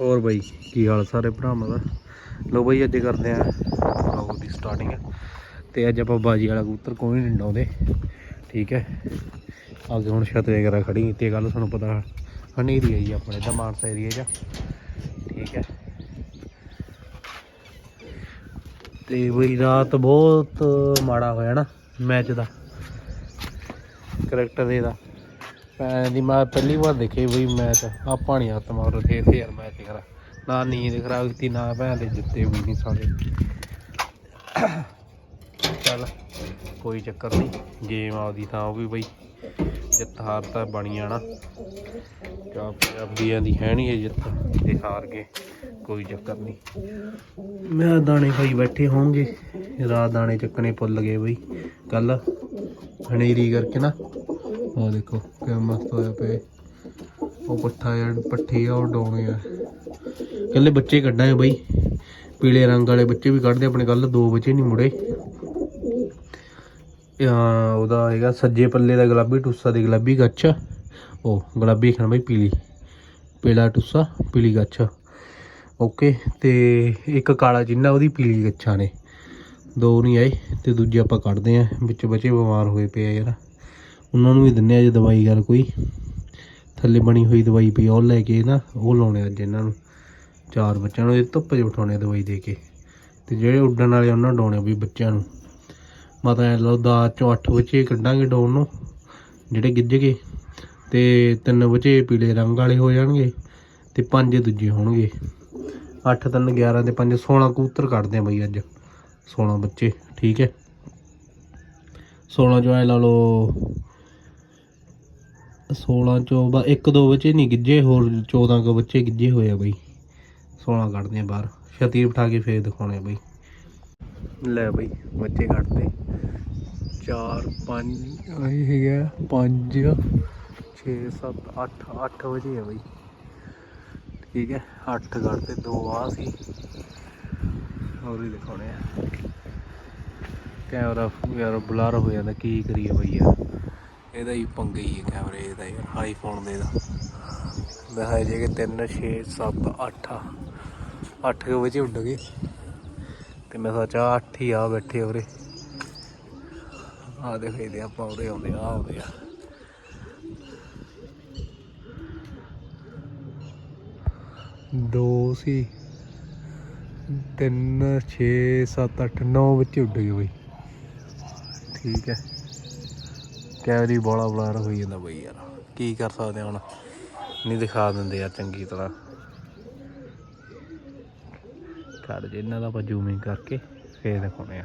ਹੋਰ ਬਾਈ, ਕੀ ਹਾਲ ਸਾਰੇ ਭਰਾਵਾਂ ਦਾ? ਲੋ ਬਾਈ, ਅੱਜ ਕਰਦੇ ਆ ਵਲੌਗ ਦੀ ਸਟਾਰਟਿੰਗ ਤੇ ਅੱਜ ਆਪਾਂ ਬਾਜੀ ਵਾਲਾ ਕਬੂਤਰ ਕੋਈ ਨਹੀਂ ਡਾਉਂਦੇ। ਠੀਕ ਹੈ? ਅੱਗੇ ਹੁਣ ਛੱਤ ਵਗੈਰਾ ਖੜੀ ਕੀਤੀ ਗੱਲ ਤੁਹਾਨੂੰ ਪਤਾ ਹਨੇਰੀ ਆਈ ਆਪਣੇ ਦਾ ਮਾਨਸਾ ਏਰੀਆ 'ਚ। ਠੀਕ ਹੈ? ਤੇ ਬਈ, ਰਾਤ ਬਹੁਤ ਮਾੜਾ ਹੋਇਆ ਨਾ ਮੈਚ ਦਾ। ਕਰੈਕਟਰ ਇਹਦਾ ਮੈਂ ਦੀ ਮੈਂ ਪਹਿਲੀ ਵਾਰ ਦੇਖੇ ਬਈ ਮੈਚ ਆ ਪਾਣੀ ਹੱਥ ਮਾਰ ਥੇ ਥੇ ਯਾਰ ਮੈਚ ਖਰਾ ਨਾ ਨੀਂਦ ਖਰਾਬ ਕੀਤੀ, ਨਾ ਭੈਣ ਦੇ ਜਿੱਤੇ ਵੀ ਨਹੀਂ ਸਾਲੇ। ਚੱਲ, ਕੋਈ ਚੱਕਰ ਨਹੀਂ ਗੇਮ ਆਪਦੀ ਤਾਂ ਉਹ ਵੀ ਬਈ, ਜਿੱਤ ਹਾਰ ਤਾਂ ਬਣੀ ਜਾਣਾ ਕਿਆ ਪੰਜਾਬੀਆਂ ਦੀ ਹੈ ਨਹੀਂ ਇਹ ਜਿੱਤ ਤੇ ਹਾਰ ਗਏ, ਕੋਈ ਚੱਕਰ ਨਹੀਂ। ਮੈਂ ਦਾਣੇ ਖਾਈ ਬੈਠੇ ਹੋਣਗੇ, ਰਾਤ ਦਾਣੇ ਚੱਕਣੇ ਭੁੱਲ ਗਏ ਬਈ। ਕੱਲ ਹਨੇਰੀ ਕਰਕੇ ਨਾ ਆ ਦੇਖੋ, ਕਿਆ ਮਸਤ ਹੋਇਆ ਪਏ ਉਹ ਪੱਠਾ ਯਾਰ, ਪੱਠੀ ਆ, ਉਹ ਡਾਉਣੇ ਆ। ਕੱਲੇ ਬੱਚੇ ਕੱਢਾਂ ਬਾਈ। ਪੀਲੇ ਰੰਗ ਵਾਲੇ ਬੱਚੇ ਵੀ ਕੱਢਦੇ, ਆਪਣੇ ਕੱਲ ਦੋ ਬੱਚੇ ਨਹੀਂ ਮੁੜੇ। ਆ ਉਹਦਾ ਹੈਗਾ ਸੱਜੇ ਪੱਲੇ ਦਾ ਗੁਲਾਬੀ ਟੁੱਸਾ ਦੀ ਗੁਲਾਬੀ ਗੱਛ। ਉਹ ਗੁਲਾਬੀ ਖਾਣਾ ਬਾਈ ਪੀਲੀ। ਪੀਲਾ ਟੁੱਸਾ, ਪੀਲੀ ਗੱਛ। ਓਕੇ, ਤੇ ਇੱਕ ਕਾਲਾ ਜਿੰਨਾ ਉਹਦੀ ਪੀਲੀ ਗੱਛਾਂ ਨੇ। ਦੋ ਨਹੀਂ ਆਏ, ਤੇ ਦੂਜੇ ਆਪਾਂ ਕੱਢਦੇ ਆ। ਵਿੱਚ ਬੱਚੇ ਬਿਮਾਰ ਹੋਏ ਪਏ ਆ ਯਾਰ। ਉਹਨਾਂ ਨੂੰ ਵੀ ਦਿੰਨੇ ਆ ਜੇ ਦਵਾਈ ਗੱਲ ਕੋਈ। ਥੱਲੇ ਬਣੀ ਹੋਈ ਦਵਾਈ ਪਈ ਉਹ ਲੈ ਕੇ ਨਾ, ਉਹ ਲਾਉਣੇ ਅੱਜ ਇਹਨਾਂ ਨੂੰ। ਚਾਰ ਬੱਚਿਆਂ ਨੂੰ, ਇਹ ਧੁੱਪ 'ਚ ਬਿਠਾਉਣੇ ਆ ਦਵਾਈ ਦੇ ਕੇ। ਤੇ ਜਿਹੜੇ ਉੱਡਣ ਵਾਲੇ ਉਹਨਾਂ ਨੂੰ ਡਾਉਣੇ ਵੀ ਬੱਚਿਆਂ ਨੂੰ। ਮਾਤਾ ਐ ਲਓ ਦਾ ਚੋਂ ਅੱਠ ਬੱਚੇ ਕੱਢਾਂਗੇ ਡਾਉਣ ਨੂੰ, ਜਿਹੜੇ ਗਿੱਜ ਗਏ। ਤੇ ਤਿੰਨ ਬੱਚੇ ਪੀਲੇ ਰੰਗ ਵਾਲੇ ਹੋ ਜਾਣਗੇ ਤੇ ਪੰਜ ਦੂਜੇ ਹੋਣਗੇ। 8 ਤਿੰਨ 11 ਤੇ 5 16 ਕਬੂਤਰ ਕੱਢਦੇ ਆ ਬਈ ਅੱਜ। 16 ਬੱਚੇ, ਠੀਕ ਹੈ। 16 ਚੋਂ ਐ ਲਾ ਲਓ 16 ਚੋਂ ਬਾ, ਇੱਕ ਦੋ ਬੱਚੇ ਨਹੀਂ ਗਿੱਜੇ ਹੋਰ 14 ਕੁ ਬੱਚੇ ਗਿੱਜੇ ਹੋਏ ਆ ਬਈ। 16 ਕੱਢਦੇ ਆ ਬਾਹਰ। ਛਤੀ ਬਿਠਾ ਕੇ ਫੇਰ ਦਿਖਾਉਣੇ ਆ ਬਈ। ਲੈ ਬਈ, ਬੱਚੇ ਕੱਢਦੇ। 4 5 ਇਹ ਹੈਗਾ 5 6 7 8 8 ਵਜੇ ਆ ਬਈ। ਠੀਕ ਹੈ 8 ਕੱਢਦੇ, ਦੋ ਆ ਸੀ। ਹੋਰ ਹੀ ਦਿਖਾਉਣੇ ਆ। ਕੈਮਰਾ ਯਾਰ ਬਲਰ ਹੋ ਜਾਂਦਾ, ਕੀ ਕਰੀਏ ਬਈ ਯਾਰ। ਇਹਦਾ ਹੀ ਪੰਗਾ ਹੀ ਹੈ ਕੈਮਰੇ ਦਾ ਯਾਰ ਆਈਫੋਨ ਦੇ ਦਾ। ਦਿਖਾਏ ਜੇ ਕਿ 3 6 7 8 8 ਵਜੇ ਉੱਡ ਗਏ। ਤੇ ਮੈਂ ਸੋਚਿਆ 8 ਹੀ ਆ ਬੈਠੇ ਉਰੇ। ਆ ਦੇਖੇ ਆਪਾਂ ਉਰੇ ਆਉਂਦੇ ਆ ਆਉਂਦੇ ਆ। ਦੋ ਸੀ। ਤਿੰਨ 6 7 8 9 ਵਿੱਚ ਉੱਡ ਗਏ ਬਈ। ਠੀਕ ਹੈ। ਕੈਮਰੀ ਬੋਲਾ ਬਲਾਰ ਹੋਈ ਜਾਂਦਾ ਬਈ ਯਾਰ। ਕੀ ਕਰ ਸਕਦੇ ਹੁਣ? ਨਹੀਂ ਦਿਖਾ ਦਿੰਦੇ ਯਾਰ ਚੰਗੀ ਤਰ੍ਹਾਂ। ਕਰ ਜੇ ਇਹਨਾਂ ਦਾ ਆਪਾਂ ਜ਼ੂਮਿੰਗ ਕਰਕੇ ਫੇਰ ਦਿਖਾਉਣੇ ਆ।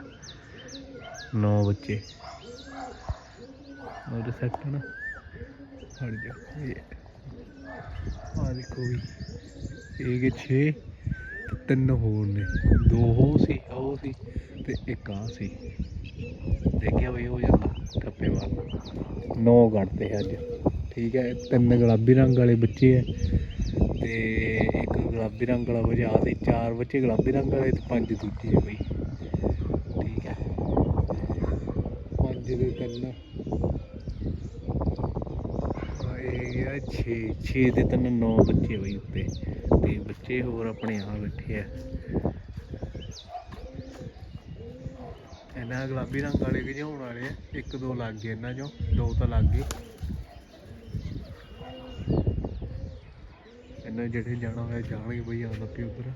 ਨੌ ਬੱਚੇ। ਉਹਦੇ ਸੈੱਟ ਨਾ। ਹਟ ਜਾ। ਇਹ ਆ ਦੇਖੋ ਵੀ। ਇਹ ਕਿ 6 ਤਿੰਨ ਹੋਰ ਨੇ। ਦੋ ਹੋ ਸੀ, ਉਹ ਸੀ ਤੇ ਇੱਕ ਆ ਸੀ। ਦੇਖਿਆ ਬਈ ਹੋ ਜਾਂਦਾ ਟੱਪੇ ਵਾਲਾ ਨੌ ਕੱਢਦੇ ਅੱਜ। ਠੀਕ ਹੈ, ਤਿੰਨ ਗੁਲਾਬੀ ਰੰਗ ਵਾਲੇ ਬੱਚੇ ਹੈ। ਤੇ ਇੱਕ ਗੁਲਾਬੀ ਰੰਗ ਵਾਲਾ ਵਜਾ ਤੇ ਚਾਰ ਬੱਚੇ ਗੁਲਾਬੀ ਰੰਗ ਵਾਲੇ ਤੇ ਪੰਜ ਦੂਜੇ ਹੈ ਬਈ। ਠੀਕ ਹੈ। ਪੰਜ ਦੇ ਤਿੰਨ। ਆ 6 6 ਦੇ ਤਿੰਨ 9 ਬੱਚੇ ਬਈ ਉੱਤੇ। ਤੇ ਬੱਚੇ ਹੋਰ ਆਪਣੇ ਆ ਬੈਠੇ ਆ। ਇਹਨਾਂ ਗੁਲਾਬੀ ਰੰਗ ਵਾਲੇ ਗਜਾਉਣ ਵਾਲੇ ਆ। ਇੱਕ ਦੋ ਲੱਗ ਗਏ ਇਹਨਾਂ ਚੋਂ, ਦੋ ਤਾਂ ਲੱਗ ਗਏ। ਇਹਨਾਂ ਜਿਹੜੇ ਜਾਣਾ ਹੋਇਆ ਜਾਣਗੇ ਬਈ ਆਉਂਦਾ ਪਈ ਉੱਧਰ।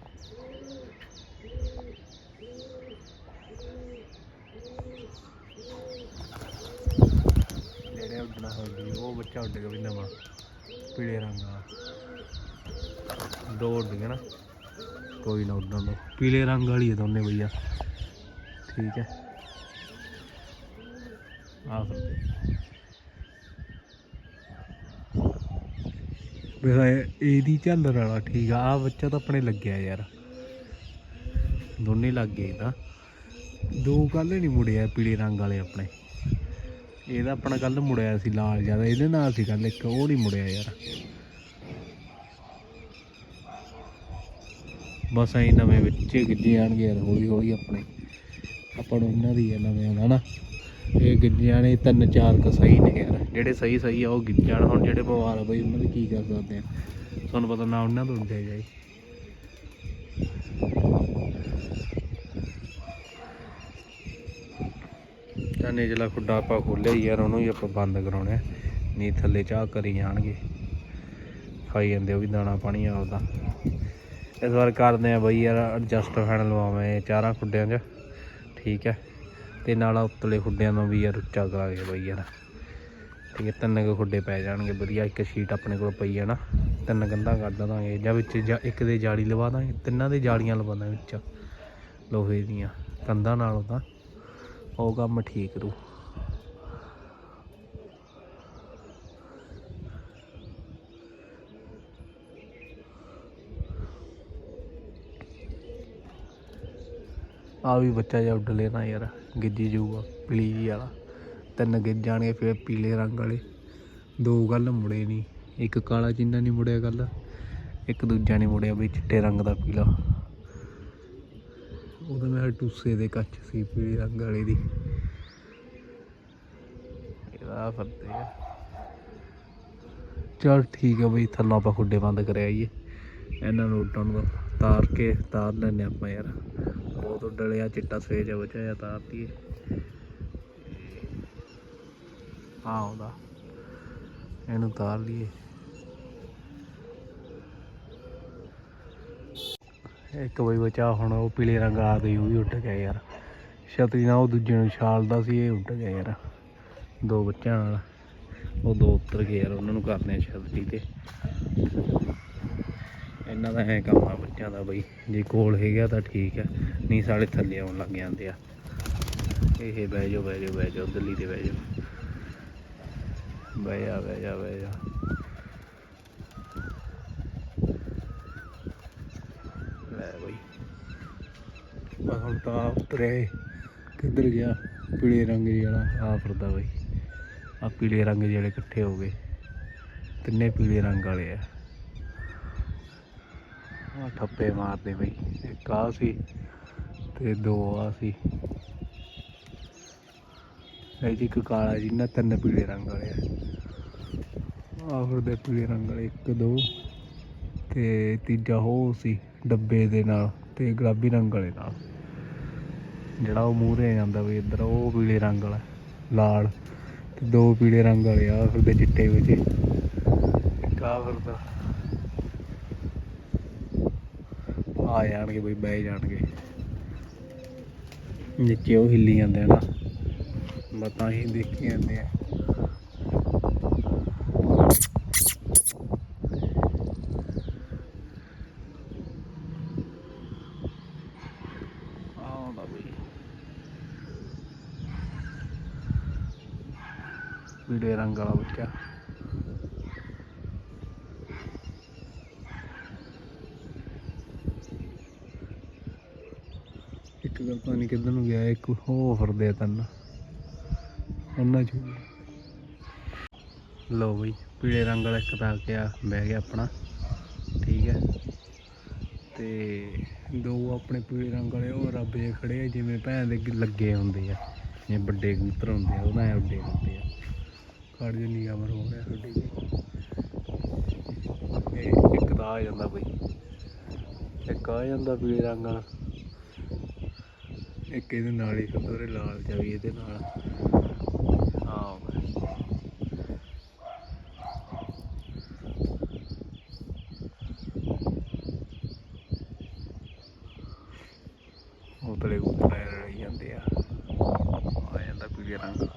ਜਿਹੜੇ ਉੱਡਣਾ ਹੋਇਆ ਜੀ ਉਹ ਬੱਚਾ ਉੱਡ ਗਿਆ ਵੀ ਨਵਾਂ, ਪੀਲੇ ਰੰਗ ਦਾ। ਦੋ ਉੱਡ ਗਏ ਨਾ। ਕੋਈ ਨਾ ਉੱਡਣ ਦੋ। ਪੀਲੇ ਰੰਗ ਵਾਲੀ ਹੈ ਦੋਨੇ ਭਈਆ ਠੀਕ ਹੈ। ਆ ਇਹਦੀ ਝੱਲਰ ਵਾਲਾ ਠੀਕ ਆ। ਆ ਬੱਚਾ ਤਾਂ ਆਪਣੇ ਲੱਗਿਆ ਯਾਰ। ਦੋਨੇ ਲੱਗ ਗਏ ਤਾਂ। ਦੋ ਕੱਲ ਨਹੀਂ ਮੁੜਿਆ ਪੀਲੇ ਰੰਗ ਵਾਲੇ ਆਪਣੇ। ਇਹਦਾ ਆਪਣਾ ਕੱਲ ਮੁੜਿਆ ਸੀ ਲਾਲ ਜ਼ਿਆਦਾ। ਇਹਦੇ ਨਾਲ ਸੀ ਕੱਲ ਇੱਕ, ਉਹ ਨਹੀਂ ਮੁੜਿਆ ਯਾਰ। ਬਸ ਐਂ ਨਵੇਂ ਬੱਚੇ ਗਿੱਜੇ ਜਾਣਗੇ ਯਾਰ ਹੌਲੀ ਹੌਲੀ ਆਪਣੇ। ਆਪਾਂ ਨੂੰ ਇਹਨਾਂ ਦੀ ਹੈ ਨਵੇਂ ਆਉਣਾ ਨਾ ਇਹ ਗਿੱਜਿਆਂ ਨੇ ਤਿੰਨ ਚਾਰ ਕ ਸਹੀ ਨੇ ਯਾਰ। ਜਿਹੜੇ ਸਹੀ ਸਹੀ ਆ, ਉਹ ਗਿੱਜਣ ਹੁਣ ਜਿਹੜੇ ਬਿਮਾਰ ਆ ਬਈ, ਉਹਨਾਂ ਦੀ ਕੀ ਕਰ ਸਕਦੇ ਆ? ਤੁਹਾਨੂੰ ਪਤਾ ਨਾ ਉਹਨਾਂ ਤੋਂ ਉੱਡੇ ਜਾਈ ਜਾਨੇ ਜਿਹੜਾ ਖੁੱਡਾ ਆਪਾਂ ਖੋਲਿਆ ਯਾਰ, ਉਹਨੂੰ ਹੀ ਆਪਾਂ ਬੰਦ ਕਰਾਉਣਾ ਨਹੀਂ ਥੱਲੇ ਚਾਹ ਕਰੀ ਜਾਣਗੇ। ਖਾਈ ਜਾਂਦੇ ਉਹ ਵੀ ਦਾਣਾ ਪਾਣੀ ਆਉਂਦਾ ਇਸ ਵਾਰ ਕਰਦੇ ਆ ਬਈ ਯਾਰ ਐਡਜਸਟ ਫੈਨ ਲਵਾਵੇਂ ਚਾਰਾਂ ਖੁੱਡਿਆਂ 'ਚ। ਠੀਕ ਹੈ। ਤੇ ਨਾਲ ਉੱਤਲੇ ਖੁੱਡਿਆਂ ਨੂੰ ਵੀ ਯਾਰ ਉੱਚਾ ਕਰਾ ਕਰਾਂਗੇ ਬਈ ਯਾਰ। ਠੀਕ ਹੈ, ਤਿੰਨ ਕੁ ਖੁੱਡੇ ਪੈ ਜਾਣਗੇ, ਵਧੀਆ। ਇੱਕ ਸ਼ੀਟ ਆਪਣੇ ਕੋਲ ਪਈ ਹੈ ਨਾ। ਤਿੰਨ ਕੰਧਾਂ ਕਰ ਦਾਂਗੇ ਜਾਂ ਵਿੱਚ ਜਾਂ, ਇੱਕ ਦੇ ਜਾਲੀ ਲਵਾ ਦਾਂਗੇ। ਤਿੰਨਾਂ ਦੇ ਜਾਲੀਆਂ ਲਵਾ ਦਾਂਗੇ ਵਿੱਚ। ਲੋਹੇ ਦੀਆਂ। ਕੰਧਾਂ ਨਾਲੋਂ ਤਾਂ ਉਹ ਕੰਮ ਠੀਕ ਰੂ ਆ ਵੀ ਬੱਚਾ ਜਿਹਾ ਉੱਡ ਲੈਣਾ ਯਾਰ ਗਿੱਜੀ ਜਾਊਗਾ ਪੀਲੀ ਜੀ ਵਾਲਾ ਤਿੰਨ ਗਿੱਜ ਜਾਣਗੇ ਫਿਰ ਪੀਲੇ ਰੰਗ ਵਾਲੇ। ਦੋ ਗੱਲ ਮੁੜੇ ਨਹੀਂ ਇੱਕ ਕਾਲਾ ਜਿੰਨਾ ਨਹੀਂ ਮੁੜਿਆ ਗੱਲ, ਇੱਕ ਦੂਜਾ ਨਹੀਂ ਮੁੜਿਆ ਬਈ ਚਿੱਟੇ ਰੰਗ ਦਾ ਪੀਲਾ। ਉਹਦਾ ਮੈਂ ਟੂਸੇ ਦੇ ਕੱਚ ਸੀ, ਪੀਲੇ ਰੰਗ ਵਾਲੇ ਦੀ। ਇਹਦਾ ਫਰਦੇ ਆ ਚਲ ਠੀਕ ਹੈ ਬਈ, ਥੱਲੋਂ ਆਪਾਂ ਖੁੱਡੇ ਬੰਦ ਕਰਿਆ ਆਈਏ ਇਹਨਾਂ ਨੂੰ ਉੱਡਣ ਦਾ ਤਾਰ ਕੇ, ਤਾਰ ਲੈਨੇ ਆਪਾਂ ਯਾਰ। ਬਹੁਤ ਉੱਡਲਿਆ ਚਿੱਟਾ ਸਵੇਜ ਬਚਿਆ ਤਾਰ ਦੀ ਆ ਆਉਂਦਾ। ਇਹਨੂੰ ਤਾਰ ਲਈਏ। ਇੱਕ ਬਈ ਬਚਾ ਹੁਣ, ਉਹ ਪੀਲੇ ਰੰਗ ਆ ਗਈ, ਉਹ ਵੀ ਉੱਡ ਗਿਆ ਯਾਰ। ਛਤਰੀ ਨਾਲ ਉਹ ਦੂਜੇ ਨੂੰ ਛਾਲਦਾ ਸੀ, ਇਹ ਉੱਡ ਗਿਆ ਯਾਰ। ਦੋ ਬੱਚਿਆਂ ਨਾਲ। ਉਹ ਦੋ ਉੱਤਰ ਗਏ ਯਾਰ, ਉਹਨਾਂ ਨੂੰ ਕਰਦੇ ਆ ਛਤਰੀ ਤੇ। ਇਹਨਾਂ ਦਾ ਐ ਕੰਮ ਆ ਬੱਚਿਆਂ ਦਾ ਬਈ। ਜੇ ਕੋਲ ਹੈਗਾ ਤਾਂ ਠੀਕ ਹੈ ਨਹੀਂ ਸਾਲੇ ਥੱਲੇ ਆਉਣ ਲੱਗ ਜਾਂਦੇ ਆ। ਇਹ ਬਹਿ ਜਾਓ ਬਹਿ ਜਾਓ ਬਹਿ ਜਾਓ ਦਿੱਲੀ ਤੇ ਬਹਿ ਜਾਓ। ਬਹਿ ਜਾ ਬਹਿ ਜਾ ਬਹਿ ਜਾ। ਲੈ ਬਈ। ਬਸ ਹੁਣ ਤਾਂ ਉਤਰੇ ਕਿੱਧਰ ਗਿਆ? ਪੀਲੇ ਰੰਗ ਜਿਹੜਾ ਆ ਫਿਰਦਾ ਬਈ। ਆ ਪੀਲੇ ਰੰਗ ਜਿਹੜੇ ਇਕੱਠੇ ਹੋ ਗਏ। ਤਿੰਨੇ ਪੀਲੇ ਰੰਗ ਵਾਲੇ ਆ। ਆ ਠੱਪੇ ਮਾਰਦੇ ਬਈ। ਇੱਕ ਆ ਸੀ ਤੇ ਦੋ ਆ ਸੀ। ਇਹ ਜੀ ਇੱਕ ਕਾਲਾ ਜੀ, ਨਾ ਤਿੰਨ ਪੀਲੇ ਰੰਗ ਵਾਲੇ ਆ। ਆਹ ਫਿਰਦੇ ਪੀਲੇ ਰੰਗ ਵਾਲੇ ਇੱਕ, ਦੋ ਤੇ ਤੀਜਾ ਉਹ ਸੀ ਡੱਬੇ ਦੇ ਨਾਲ ਤੇ ਗੁਲਾਬੀ ਰੰਗ ਵਾਲੇ ਨਾਲ। ਜਿਹੜਾ ਉਹ ਮੂਹਰੇ ਜਾਂਦਾ ਵੀ ਇੱਧਰ, ਉਹ ਪੀਲੇ ਰੰਗ ਵਾਲਾ, ਲਾਲ ਤੇ ਦੋ ਪੀਲੇ ਰੰਗ ਵਾਲੇ ਆ ਫਿਰਦੇ ਚਿੱਟੇ ਵਿੱਚ। ਇੱਕ ਆ ਫਿਰਦਾ ਆ ਜਾਣਗੇ ਬਈ ਬਹਿ ਜਾਣਗੇ। ਨੀਚੇ ਉਹ ਹਿੱਲੀ ਜਾਂਦੇ ਆ ਨਾ। ਮੈਂ ਤਾਂ ਹੀ ਦੇਖੀ ਜਾਂਦੇ ਆ। ਪੀਲੇ ਰੰਗ ਵਾਲਾ ਬੱਚਾ ਇੱਕ ਗੱਲ ਪਤਾ ਨਹੀਂ ਕਿੱਧਰ ਨੂੰ ਗਿਆ, ਇੱਕ ਹੋ ਫਿਰਦੇ ਆ ਤਨ। ਉਹਨਾਂ ਚ ਲੋ ਬਈ, ਪੀਲੇ ਰੰਗ ਵਾਲਾ ਇੱਕ ਤਾਂ ਗਿਆ ਬਹਿ ਗਿਆ ਆਪਣਾ। ਠੀਕ ਹੈ। ਤੇ ਦੋ ਆਪਣੇ ਪੀਲੇ ਰੰਗ ਵਾਲੇ, ਉਹ ਰੱਬ ਜੇ ਖੜੇ ਆ, ਜਿਵੇਂ ਭੈਣ ਦੇ ਲੱਗੇ ਹੁੰਦੇ ਆ। ਜਿਵੇਂ ਵੱਡੇ ਕਬੂਤਰ ਹੁੰਦੇ ਆ, ਉਹਨਾਂ ਐ ਉੱਡੇ ਹੁੰਦੇ ਆ। ਖੜ ਜੇ ਨਿਗਾਹ ਹੋ ਗਿਆ ਤੁਹਾਡੀ ਇੱਕ ਤਾਂ ਆ ਜਾਂਦਾ ਬਈ। ਇੱਕ ਆ ਜਾਂਦਾ ਪੀਲੇ ਰੰਗ ਵਾਲਾ। ਇੱਕ ਇਹਦੇ ਨਾਲ ਹੀ ਕਦੋਰੇ ਲਾਲ ਜਿਹਾ ਵੀ ਇਹਦੇ ਨਾਲ। ਹਾਂ ਉਤਲੇ ਉੱਪਰ ਰਹੀ ਜਾਂਦੇ ਆ। ਆ ਜਾਂਦਾ ਪੀਲੇ ਰੰਗ।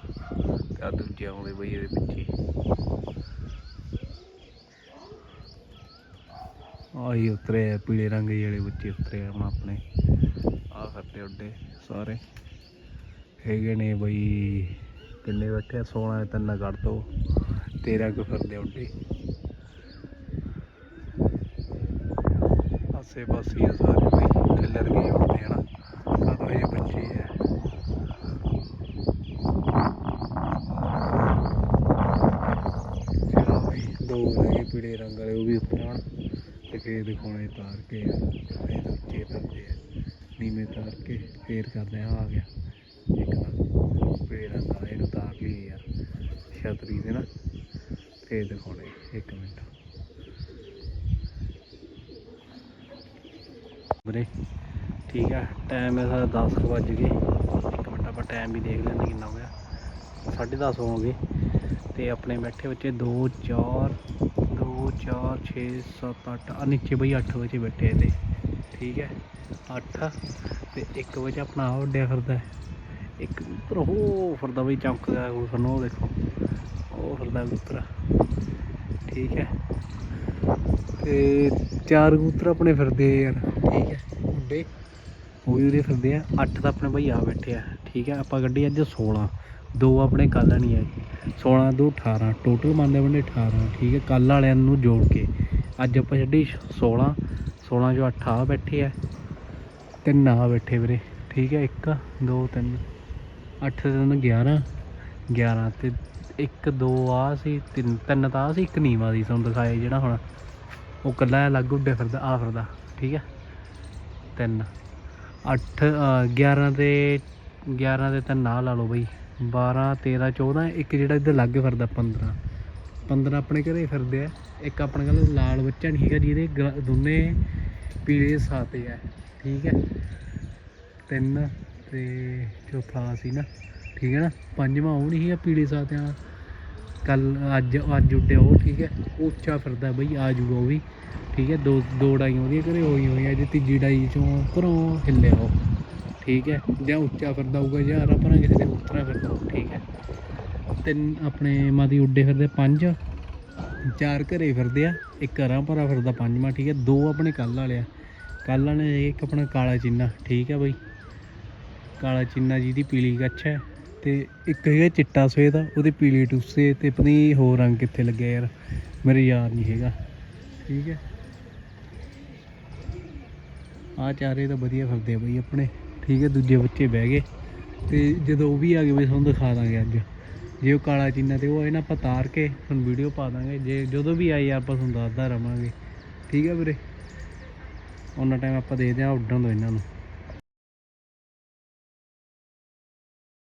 ਤੇ ਆ ਦੂਜੇ ਆਉਂਦੇ ਬਈ ਇਹਦੇ ਪਿੱਛੇ ਆਹੀ ਉਤਰੇ ਆ ਪੀਲੇ ਰੰਗ ਜਿਹੜੇ ਬੱਚੇ ਉਤਰੇ ਆ ਆਪਣੇ। ਆ ਫਿਰਦੇ ਉੱਡੇ ਸਾਰੇ। ਹੈਗੇ ਨੇ ਬਈ ਕਿੰਨੇ ਬੈਠੇ ਆ? 16 ਤਿੰਨ ਕੱਢ ਦੋ। 13 ਕੁ ਫਿਰਦੇ ਆ ਉੱਡੇ। ਆਸੇ ਪਾਸੇ ਆ ਸਾਰੇ ਬਈ। ਖਿਲਰ ਗਏ ਉੱਡੇ ਹਨਾ ਆ ਤਾਂ ਇਹ ਬੱਚੇ ਆ। ਦੋ ਰਹਿ ਪੀਲੇ ਰੰਗ ਵਾਲੇ, ਉਹ ਵੀ ਉਤਰਨ ਤੇ ਫੇਰ ਦਿਖਾਉਣੇ, ਤਾਰ ਕੇ, ਇਹ ਦੂਜੇ ਫਿਰਦੇ ਆ ਨੀਵੇਂ ਤਾਰ ਕੇ, ਫੇਰ ਕਰਦੇ ਆ ਆ ਗਿਆ। ਇੱਕ ਨਾ ਪੀਲੇ ਰੰਗ ਇਹਨੂੰ ਤਾਰ ਲਈਏ ਯਾਰ, ਛਤਰੀ ਦੇ ਨਾ, ਫੇਰ ਦਿਖਾਉਣੇ, ਇੱਕ ਮਿੰਟ। ਵੀਰੇ, ਠੀਕ ਆ ਟਾਈਮ ਹੈ ਸਾਡਾ 10 ਕੁ ਵੱਜ ਗਏ। ਇੱਕ ਮਿੰਟ ਆਪਾਂ ਟਾਈਮ ਵੀ ਦੇਖ ਲੈਂਦੇ ਕਿੰਨਾ ਹੋ ਗਿਆ। 10:30 ਹੋ ਗਏ। ਤੇ ਆਪਣੇ ਬੈਠੇ ਬੱਚੇ 2 4 4 6 7 8 ਆ ਨੀਚੇ ਬਈ 8 ਵਜੇ ਬੈਠੇ ਇਹਦੇ। ਠੀਕ ਹੈ? 8 ਤੇ 1 ਵਜੇ ਆਪਣਾ ਆ ਉੱਡਿਆ ਫਿਰਦਾ ਇੱਕ ਕਬੂਤਰ ਉਹ ਫਿਰਦਾ ਬਈ ਚਮਕਦਾ ਉਹ ਸਾਨੂੰ ਉਹ ਦੇਖੋ। ਉਹ ਫਿਰਦਾ ਕਬੂਤਰ। ਠੀਕ ਹੈ? ਤੇ ਚਾਰ ਕਬੂਤਰ ਆਪਣੇ ਫਿਰਦੇ ਆ ਯਾਰ। ਠੀਕ ਹੈ? ਉੱਡੇ ਉਹ ਵੀ ਉਰੇ ਫਿਰਦੇ ਆ। ਅੱਠ ਤਾਂ ਆਪਣੇ ਬਈ ਆ ਬੈਠੇ ਆ। ਠੀਕ ਹੈ? ਆਪਾਂ ਗੱਡੀ ਅੱਜ 16 ਦੋ ਆਪਣੇ ਕੱਲ ਨਹੀਂ ਆਏ। 16 ਦੋ 18 ਟੋਟਲ ਮੰਨਦੇ ਬੰਦੇ 18 ਠੀਕ ਹੈ। ਕੱਲ ਵਾਲਿਆਂ ਨੂੰ ਜੋੜ ਕੇ। ਅੱਜ ਆਪਾਂ ਛੱਡੀ 16 16 ਚੋਂ 8 ਆ ਬੈਠੇ ਆ। ਤਿੰਨ ਆ ਬੈਠੇ ਵੀਰੇ, ਠੀਕ ਹੈ। 1 2 3 8 ਤਿੰਨ 11 11 ਤੇ ਇੱਕ, ਦੋ ਆ ਸੀ, ਤਿੰਨ ਤਿੰਨ ਤਾਂ ਆ ਸੀ, ਇੱਕ ਨੀਵਾ ਦੀ ਤੁਹਾਨੂੰ ਦਿਖਾਇਆ ਜਿਹੜਾ ਹੁਣ ਉਹ ਕੱਲਾ ਅਲੱਗ ਉੱਡੇ ਫਿਰਦਾ ਆ ਫਿਰਦਾ, ਠੀਕ ਹੈ। ਤਿੰਨ 8 11 ਤੇ 11 ਦੇ ਤਿੰਨ ਆ ਲਾ ਲਓ ਬਈ। 12 13 14 ਇੱਕ ਜਿਹੜਾ ਇੱਧਰ ਲੱਗ ਫਿਰਦਾ 15 15 ਆਪਣੇ ਘਰੇ ਫਿਰਦੇ ਆ, ਇੱਕ ਆਪਣੇ ਕੋਲ ਲਾਲ ਬੱਚਾ ਨਹੀਂ ਹੈਗਾ ਜਿਹਦੇ ਗ- ਦੋਨੇ ਪੀਲੇ ਸਾਤੇ ਆ, ਠੀਕ ਹੈ। ਤਿੰਨ ਤੇ ਚੌਥਾ ਸੀ ਨਾ, ਠੀਕ ਹੈ ਨਾ। ਪੰਜਵਾਂ ਉਹ ਨਹੀਂ ਹੈਗਾ ਪੀਲੇ ਸਾਤਿਆਂ ਵਾਲਾ ਕੱਲ, ਅੱਜ ਅੱਜ ਉੱਡਿਆ ਉਹ, ਠੀਕ ਹੈ। ਉਹ ਉੱਚਾ ਫਿਰਦਾ ਬਈ, ਆ ਜੂਗਾ ਉਹ ਵੀ, ਠੀਕ ਹੈ। ਦੋ ਦੋ ਡਾਈਆਂ ਉਹਦੀਆਂ ਘਰੇ ਹੋਈ ਹੋਈਆਂ ਜੇ ਤੀਜੀ ਡਾਈ ਚੋਂ ਘਰੋਂ ਹਿੱਲਿਆ ਉਹ। ਠੀਕ ਹੈ, ਜਾਂ ਉੱਚਾ ਫਿਰਦਾ ਹੋਊਗਾ ਜਾਂ ਹਰਾ ਭਰਾ ਕਿਸੇ ਦੇ ਉਤਰਾ ਫਿਰਦਾ ਠੀਕ ਹੈ। ਤਿੰਨ ਆਪਣੇ ਮਾਦੀ ਉੱਡੇ ਫਿਰਦੇ, ਪੰਜ। ਚਾਰ ਘਰੇ ਫਿਰਦੇ ਆ, ਇੱਕ ਹਰਾ ਭਰਾ ਫਿਰਦਾ, ਪੰਜਵਾਂ, ਠੀਕ ਹੈ। ਦੋ ਆਪਣੇ ਕੱਲ ਵਾਲੇ ਆ। ਕੱਲ ਵਾਲੇ ਇੱਕ ਆਪਣਾ ਕਾਲਾ ਚੀਨਾ, ਠੀਕ ਹੈ ਬਾਈ। ਕਾਲਾ ਚੀਨਾ ਜਿਹਦੀ ਪੀਲੀ ਕੱਛ ਹੈ ਤੇ ਇੱਕ ਹੈਗਾ ਚਿੱਟਾ ਸਵੇਦ ਆ ਉਹਦੇ ਪੀਲੀ ਟੁੱਸੇ ਤੇ ਪਤੀ ਹੋਰ ਰੰਗ ਕਿੱਥੇ ਲੱਗਿਆ ਯਾਰ, ਮੇਰੇ ਯਾਦ ਨਹੀਂ ਹੈਗਾ, ਠੀਕ ਹੈ। ਆ ਚਾਰੇ ਤਾਂ ਵਧੀਆ ਫਿਰਦੇ ਆ ਬਈ ਆਪਣੇ। ਠੀਕ ਹੈ, ਦੂਜੇ ਬੱਚੇ ਬਹਿ ਗਏ ਤੇ ਜਦੋਂ ਉਹ ਵੀ ਆ ਗਏ ਬਈ ਤੁਹਾਨੂੰ ਦਿਖਾ ਦਾਂਗੇ ਅੱਜ। ਜੇ ਉਹ ਕਾਲਾ ਚੀਨਾ ਤੇ ਉਹ ਆਏ ਨਾ, ਆਪਾਂ ਤਾਰ ਕੇ ਤੁਹਾਨੂੰ ਵੀਡੀਓ ਪਾ ਦਾਂਗੇ। ਜੇ ਜਦੋਂ ਵੀ ਆਏ, ਆਪਾਂ ਤੁਹਾਨੂੰ ਦੱਸਦਾ ਰਵਾਂਗੇ। ਠੀਕ ਹੈ ਵੀਰੇ? ਉਹਨਾਂ ਟਾਈਮ ਆਪਾਂ ਦੇਖਦੇ ਆ ਉੱਡਣ ਦੋ ਇਹਨਾਂ ਨੂੰ।